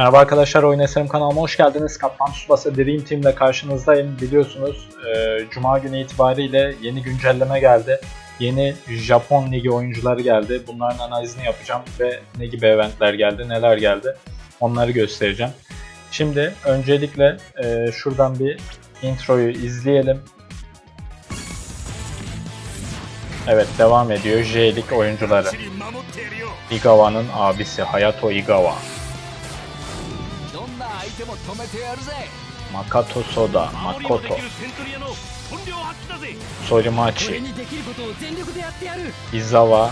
Merhaba arkadaşlar, Oyun Eserim kanalıma hoş geldiniz. Kaptan Tsubasa Dream Team ile karşınızdayım. Biliyorsunuz e, Cuma günü itibariyle yeni güncelleme geldi. Yeni Japon Ligi oyuncuları geldi. Bunların analizini yapacağım ve ne gibi eventler geldi, neler geldi onları göstereceğim. Şimdi öncelikle e, şuradan bir introyu izleyelim. Evet devam ediyor J-Lig oyuncuları. Igawa'nın abisi Hayato Igawa. どんな相手も止めてやるぜ Makato Soda, 守りもで Makoto, きるセントリアの本領発揮だぜ Sorimachi, 俺にできることを全力でやってやる Izawa,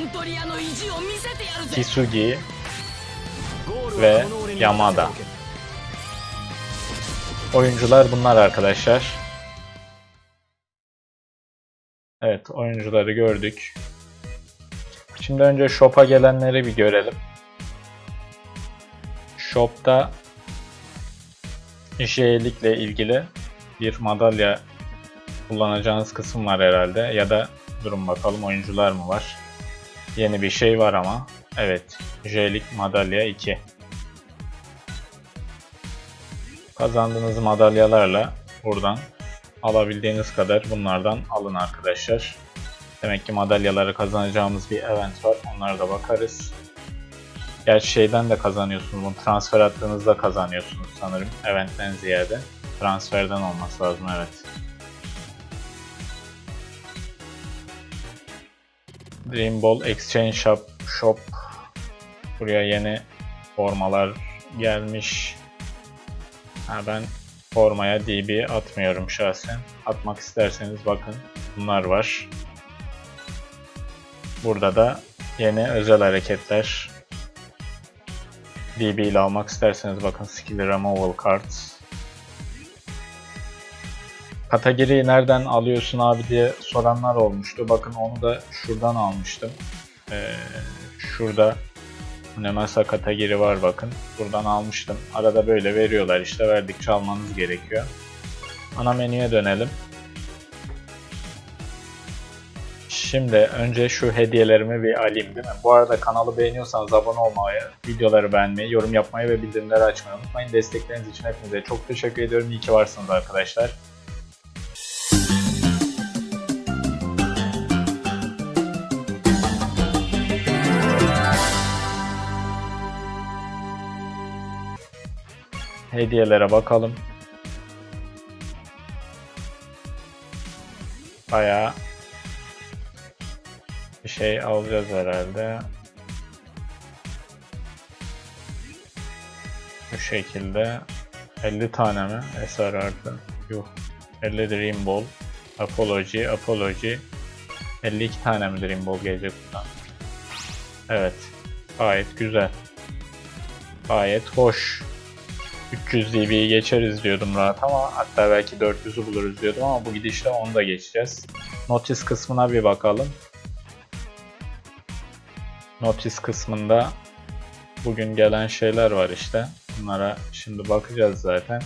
エントリアの意地を見せてやるぜ Kisugi ゴール ve はこの俺に Yamada. Oyuncular bunlar arkadaşlar. Evet oyuncuları gördük. Şimdi önce shop'a gelenleri bir görelim. Shop'ta J-Lig'le ilgili bir madalya kullanacağınız kısım var herhalde. Ya da durun bakalım oyuncular mı var? Yeni bir şey var ama. Evet. J-Lig madalya 2. Kazandığınız madalyalarla buradan alabildiğiniz kadar bunlardan alın arkadaşlar. Demek ki madalyaları kazanacağımız bir event var. Onlara da bakarız. Gerçi şeyden de kazanıyorsunuz. Bunu transfer attığınızda kazanıyorsunuz sanırım. Eventten ziyade. Transferden olması lazım evet. Dream Ball Exchange Shop, Shop. Buraya yeni formalar gelmiş. Ha, ben formaya DB atmıyorum şahsen. Atmak isterseniz bakın bunlar var. Burada da yeni özel hareketler. DB ile almak isterseniz bakın Skill Removal Cards. Kategoriyi nereden alıyorsun abi diye soranlar olmuştu. Bakın onu da şuradan almıştım. Ee, şurada Nemasa kategori var bakın. Buradan almıştım. Arada böyle veriyorlar işte. Verdikçe almanız gerekiyor. Ana menüye dönelim. Şimdi önce şu hediyelerimi bir alayım değil mi? Bu arada kanalı beğeniyorsanız abone olmayı, videoları beğenmeyi, yorum yapmayı ve bildirimleri açmayı unutmayın. Destekleriniz için hepinize çok teşekkür ediyorum. İyi ki varsınız arkadaşlar. Hediyelere bakalım. Bayağı şey alacağız herhalde. Bu şekilde 50 tane mi? Eser artı. Yok. 50 Dream Ball. Apology, Apology. 52 tane mi Dream Ball gelecek buradan? Evet. Gayet güzel. Gayet hoş. 300 dB'yi geçeriz diyordum rahat ama hatta belki 400'ü buluruz diyordum ama bu gidişle onu da geçeceğiz. Notice kısmına bir bakalım. Notice kısmında bugün gelen şeyler var işte. Bunlara şimdi bakacağız zaten.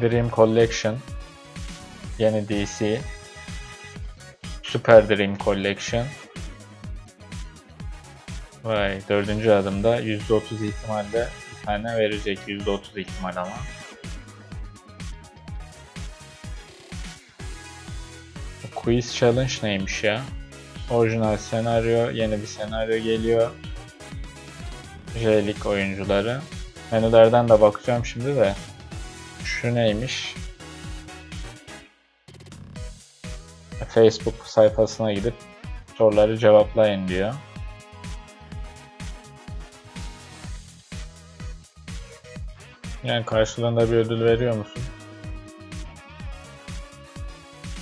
Dream Collection Yeni DC Super Dream Collection Vay dördüncü adımda %30 ihtimalle bir tane verecek %30 ihtimal ama. Quiz Challenge neymiş ya? Orijinal senaryo, yeni bir senaryo geliyor. J-Lig oyuncuları. Menülerden de bakacağım şimdi de. Şu neymiş? Facebook sayfasına gidip soruları cevaplayın diyor. Yani karşılığında bir ödül veriyor musun?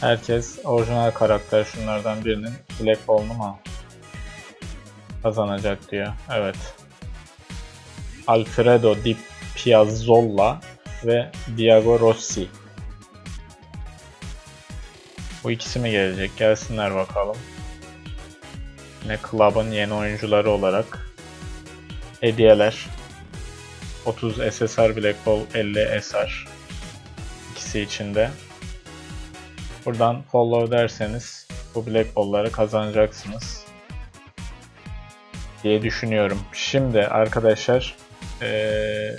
Herkes orijinal karakter şunlardan birinin Black Ball'unu mu kazanacak diyor. Evet. Alfredo Di Piazzolla ve Diego Rossi. Bu ikisi mi gelecek? Gelsinler bakalım. Yine Club'ın yeni oyuncuları olarak hediyeler. 30 SSR Black Ball 50 SR ikisi içinde. Buradan follow derseniz bu Black Ball'ları kazanacaksınız. diye düşünüyorum. Şimdi arkadaşlar eee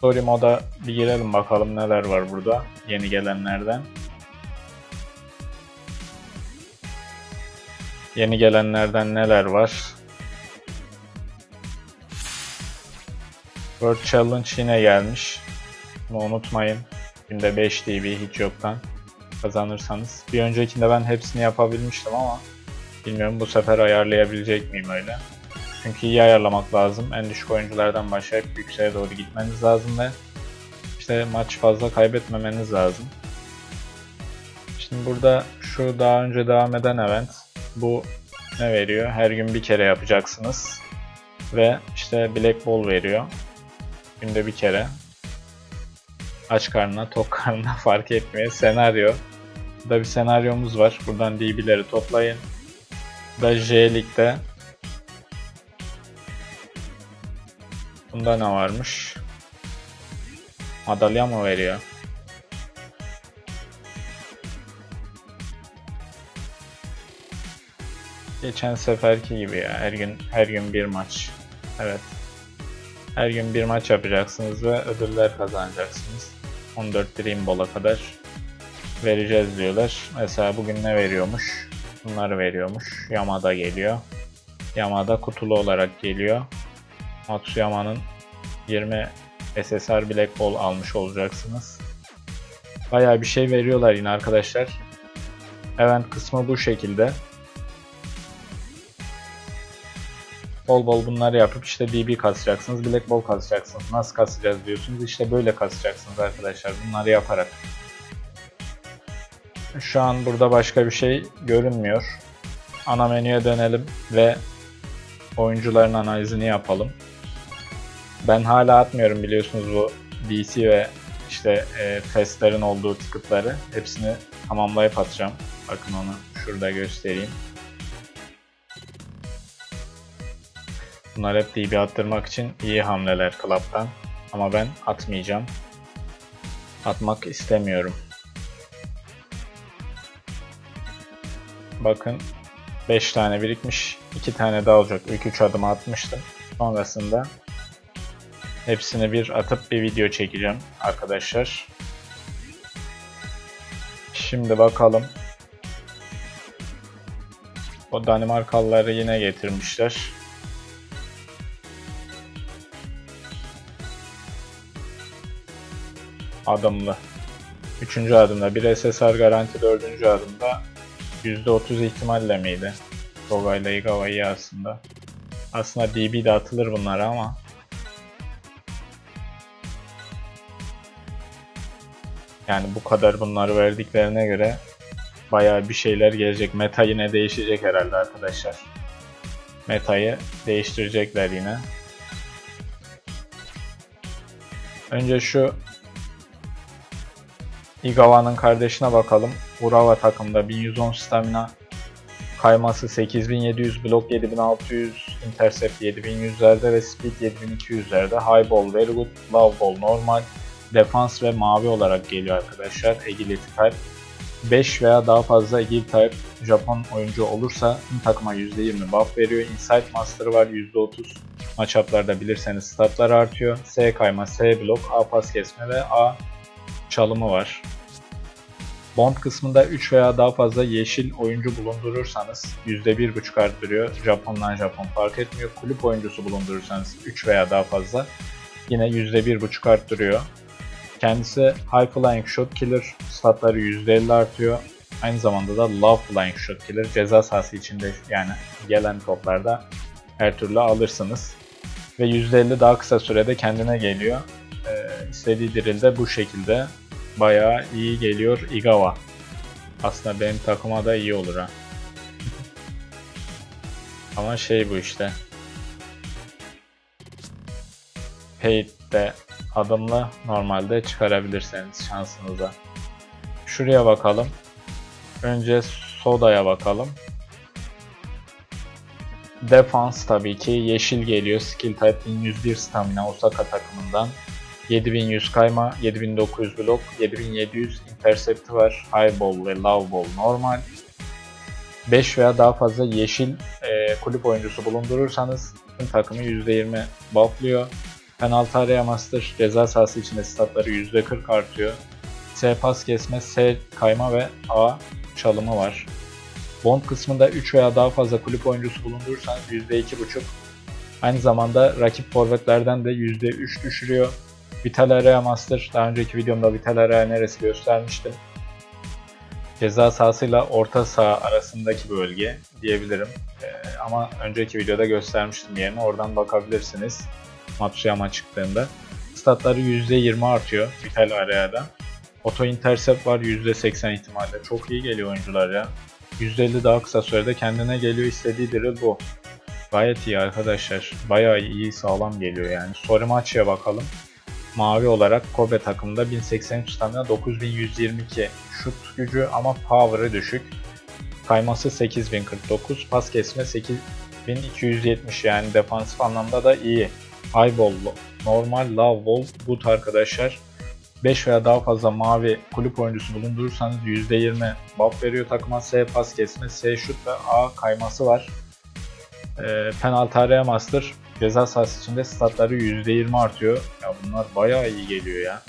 Story moda bir girelim bakalım neler var burada yeni gelenlerden. Yeni gelenlerden neler var? World Challenge yine gelmiş. Bunu unutmayın. Günde 5 DB hiç yoktan kazanırsanız. Bir öncekinde ben hepsini yapabilmiştim ama bilmiyorum bu sefer ayarlayabilecek miyim öyle. Çünkü iyi ayarlamak lazım. En düşük oyunculardan başlayıp yükseğe doğru gitmeniz lazım ve işte maç fazla kaybetmemeniz lazım. Şimdi burada şu daha önce devam eden event bu ne veriyor? Her gün bir kere yapacaksınız. Ve işte Black Ball veriyor. Günde bir kere. Aç karnına, tok karnına fark etmiyor. Senaryo. Burada bir senaryomuz var. Buradan DB'leri toplayın. Da J Lig'de Bunda ne varmış? Madalya mı veriyor? Geçen seferki gibi ya. Her gün her gün bir maç. Evet. Her gün bir maç yapacaksınız ve ödüller kazanacaksınız. 14 Dream Ball'a kadar vereceğiz diyorlar. Mesela bugün ne veriyormuş? Bunları veriyormuş. Yamada geliyor. Yamada kutulu olarak geliyor. Matsuyama'nın 20 SSR Black Ball almış olacaksınız. Bayağı bir şey veriyorlar yine arkadaşlar. Event kısmı bu şekilde. Bol bol bunları yapıp işte DB kasacaksınız, Black Ball kasacaksınız. Nasıl kasacağız diyorsunuz. İşte böyle kasacaksınız arkadaşlar bunları yaparak. Şu an burada başka bir şey görünmüyor. Ana menüye dönelim ve oyuncuların analizini yapalım. Ben hala atmıyorum biliyorsunuz bu DC ve işte e, festlerin olduğu ticketları. Hepsini tamamlayıp atacağım. Bakın onu şurada göstereyim. Bunlar hep DB attırmak için iyi hamleler Club'dan. Ama ben atmayacağım. Atmak istemiyorum. Bakın 5 tane birikmiş. 2 tane daha olacak. İlk 3 adım atmıştım. Sonrasında hepsini bir atıp bir video çekeceğim arkadaşlar. Şimdi bakalım. O Danimarkalıları yine getirmişler. Adımlı. Üçüncü adımda bir SSR garanti, dördüncü adımda %30 ihtimalle miydi? Toga ile Igawa iyi aslında. Aslında DB de atılır bunlara ama yani bu kadar bunları verdiklerine göre bayağı bir şeyler gelecek. Meta yine değişecek herhalde arkadaşlar. Metayı değiştirecekler yine. Önce şu Igawa'nın kardeşine bakalım. Urawa takımda 1110 stamina kayması 8700, blok 7600, intercept 7100'lerde ve speed 7200'lerde. High ball very good, low ball normal, defans ve mavi olarak geliyor arkadaşlar. Agility type. 5 veya daha fazla Agility type Japon oyuncu olursa takıma %20 buff veriyor. Insight Master var %30. Matchup'larda bilirseniz statlar artıyor. S kayma, S blok, A pas kesme ve A çalımı var. Bond kısmında 3 veya daha fazla yeşil oyuncu bulundurursanız %1.5 arttırıyor. Japon'dan Japon fark etmiyor. Kulüp oyuncusu bulundurursanız 3 veya daha fazla yine %1.5 arttırıyor. Kendisi High Flying Shot Killer statları %50 artıyor. Aynı zamanda da Low Flying Shot Killer ceza sahası içinde yani gelen toplarda her türlü alırsınız. Ve %50 daha kısa sürede kendine geliyor. Ee, istediği drill de bu şekilde bayağı iyi geliyor Igawa. Aslında benim takıma da iyi olur ha. Ama şey bu işte. Paid'de adımlı normalde çıkarabilirseniz şansınıza. Şuraya bakalım. Önce Soda'ya bakalım. Defans tabii ki yeşil geliyor. Skill type 1101 stamina Osaka takımından. 7100 kayma, 7900 blok, 7700 intercept'i var. High ball ve low ball normal. 5 veya daha fazla yeşil e, kulüp oyuncusu bulundurursanız takımı %20 bufflıyor. Penaltı arayamazdır. Ceza sahası içinde statları %40 artıyor. S pas kesme, S kayma ve A çalımı var. Bond kısmında 3 veya daha fazla kulüp oyuncusu bulundurursanız %2.5. Aynı zamanda rakip forvetlerden de %3 düşürüyor. Vital Area Master. Daha önceki videomda Vital Area neresi göstermiştim. Ceza sahasıyla orta saha arasındaki bölge diyebilirim. Ee, ama önceki videoda göstermiştim yerini. Oradan bakabilirsiniz. Matsuyama çıktığında. Statları %20 artıyor Vital Area'da. Auto Intercept var %80 ihtimalle. Çok iyi geliyor oyuncular ya. %50 daha kısa sürede kendine geliyor. istediği drill bu. Gayet iyi arkadaşlar. Bayağı iyi sağlam geliyor yani. Sorimachi'ye bakalım. Mavi olarak Kobe takımda 1083 stamina 9122 şut gücü ama power'ı düşük. Kayması 8049, pas kesme 8270 yani defansif anlamda da iyi. Eyeball, normal Love Wall boot arkadaşlar. 5 veya daha fazla mavi kulüp oyuncusu bulundurursanız %20 buff veriyor takıma. S pas kesme, S şut ve A kayması var. E, penaltı arayamazdır. Ceza sahası içinde statları %20 artıyor. Ya bunlar bayağı iyi geliyor ya.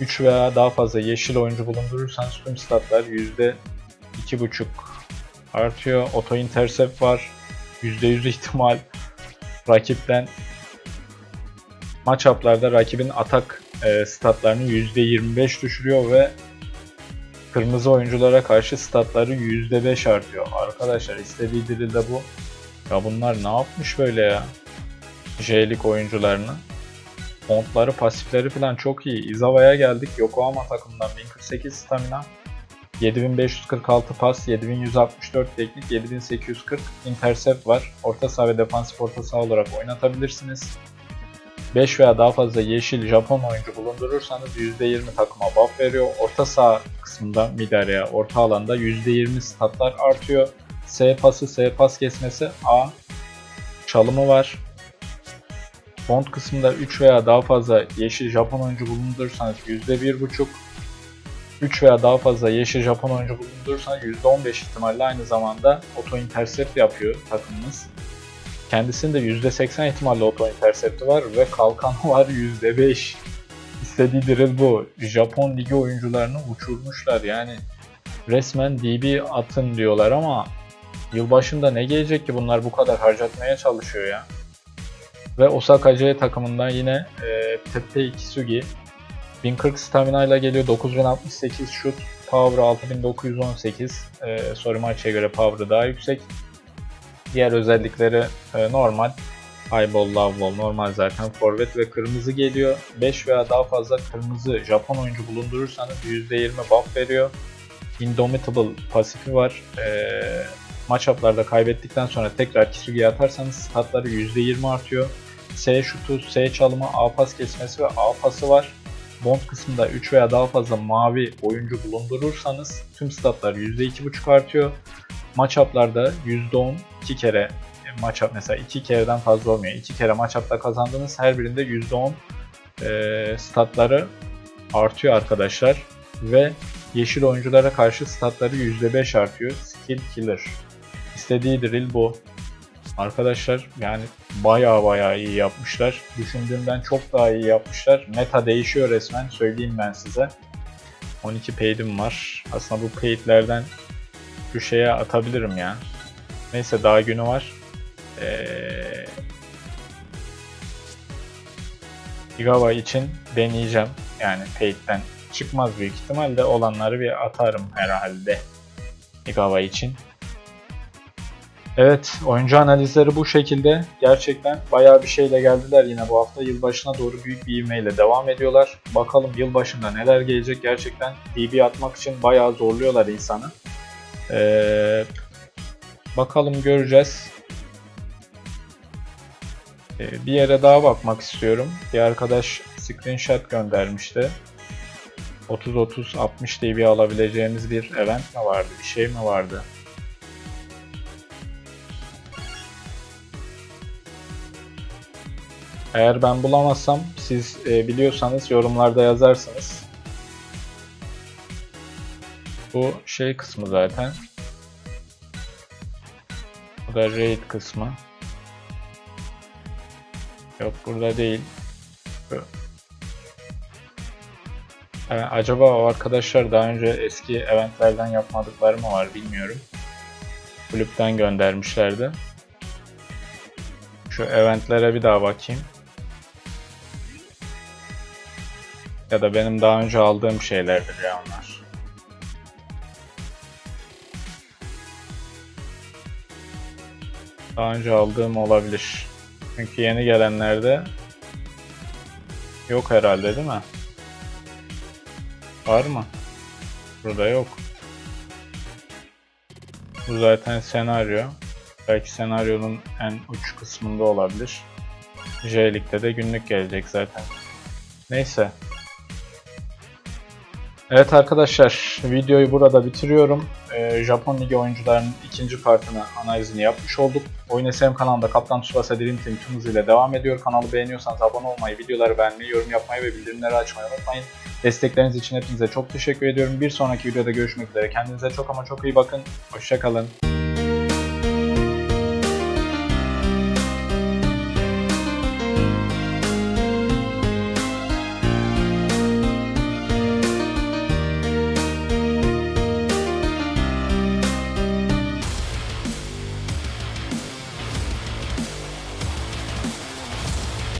3 veya daha fazla yeşil oyuncu bulundurursanız tüm statlar %2.5 artıyor. Auto intercept var. %100 ihtimal rakipten matchuplarda rakibin atak e, statlarını %25 düşürüyor ve kırmızı oyunculara karşı statları %5 artıyor. Arkadaşlar istediği de bu. Ya bunlar ne yapmış böyle ya? J-Lig oyuncularını. Montları, pasifleri falan çok iyi. Izawa'ya geldik. Yokohama takımından 1048 stamina. 7546 pas, 7164 teknik, 7840 intercept var. Orta saha ve defansif orta saha olarak oynatabilirsiniz. 5 veya daha fazla yeşil Japon oyuncu bulundurursanız %20 takıma buff veriyor. Orta saha kısmında mid area, orta alanda %20 statlar artıyor. S pası, S pas kesmesi, A çalımı var. Font kısmında 3 veya daha fazla yeşil Japon oyuncu bulundurursanız %1.5 3 veya daha fazla yeşil Japon oyuncu bulundurursanız %15 ihtimalle aynı zamanda auto intercept yapıyor takımınız. Kendisinde %80 ihtimalle auto intercept'i var ve kalkanı var %5. İstediği drill bu. Japon ligi oyuncularını uçurmuşlar yani. Resmen DB atın diyorlar ama yılbaşında ne gelecek ki bunlar bu kadar harcatmaya çalışıyor ya. Ve Osaka J takımından yine e, Teppei Kisugi 1040 stamina ile geliyor. 9068 şut, power 6918. E, Sorimachi'ye göre power'ı daha yüksek. Diğer özellikleri e, normal. Eyeball, Love Wall normal zaten. Forvet ve kırmızı geliyor. 5 veya daha fazla kırmızı Japon oyuncu bulundurursanız %20 buff veriyor. Indomitable pasifi var. E, matchuplarda kaybettikten sonra tekrar Kisugi'ye atarsanız statları %20 artıyor. S şutu, S çalımı, A pas kesmesi ve A pası var. Bond kısmında 3 veya daha fazla mavi oyuncu bulundurursanız tüm statlar %2.5 artıyor. Matchup'larda %10 2 kere e, matchup mesela 2 kereden fazla olmuyor. 2 kere matchup'ta kazandığınız her birinde %10 e, statları artıyor arkadaşlar. Ve yeşil oyunculara karşı statları %5 artıyor. Skill Killer. İstediği drill bu. Arkadaşlar yani baya baya iyi yapmışlar. Düşündüğümden çok daha iyi yapmışlar. Meta değişiyor resmen söyleyeyim ben size. 12 paid'im var. Aslında bu paid'lerden şu şeye atabilirim ya. Neyse daha günü var. Ee, için deneyeceğim. Yani paid'den çıkmaz büyük ihtimalle olanları bir atarım herhalde. Igawa için. Evet, oyuncu analizleri bu şekilde. Gerçekten bayağı bir şeyle geldiler yine bu hafta. Yılbaşına doğru büyük bir ivmeyle devam ediyorlar. Bakalım yılbaşında neler gelecek gerçekten. DB atmak için bayağı zorluyorlar insanı. Ee, bakalım göreceğiz. Ee, bir yere daha bakmak istiyorum. Bir arkadaş screenshot göndermişti. 30-30-60 DB alabileceğimiz bir event mi vardı? Bir şey mi vardı? Eğer ben bulamazsam siz e, biliyorsanız yorumlarda yazarsınız. Bu şey kısmı zaten. Burada raid kısmı. Yok burada değil. Bu- Ee, acaba o arkadaşlar daha önce eski eventlerden yapmadıkları mı var bilmiyorum. Kulüpten göndermişlerdi. Şu eventlere bir daha bakayım. Ya da benim daha önce aldığım şeylerdir ya onlar. Daha önce aldığım olabilir. Çünkü yeni gelenlerde yok herhalde değil mi? Var mı? Burada yok. Bu zaten senaryo. Belki senaryonun en uç kısmında olabilir. J-Lig'de de günlük gelecek zaten. Neyse. Evet arkadaşlar videoyu burada bitiriyorum. Ee, Japon Ligi oyuncularının ikinci partını analizini yapmış olduk. Oyun SM kanalında Kaptan Tsubasa Dream Team tüm hızıyla devam ediyor. Kanalı beğeniyorsanız abone olmayı, videoları beğenmeyi, yorum yapmayı ve bildirimleri açmayı unutmayın. Destekleriniz için hepinize çok teşekkür ediyorum. Bir sonraki videoda görüşmek üzere. Kendinize çok ama çok iyi bakın. Hoşçakalın.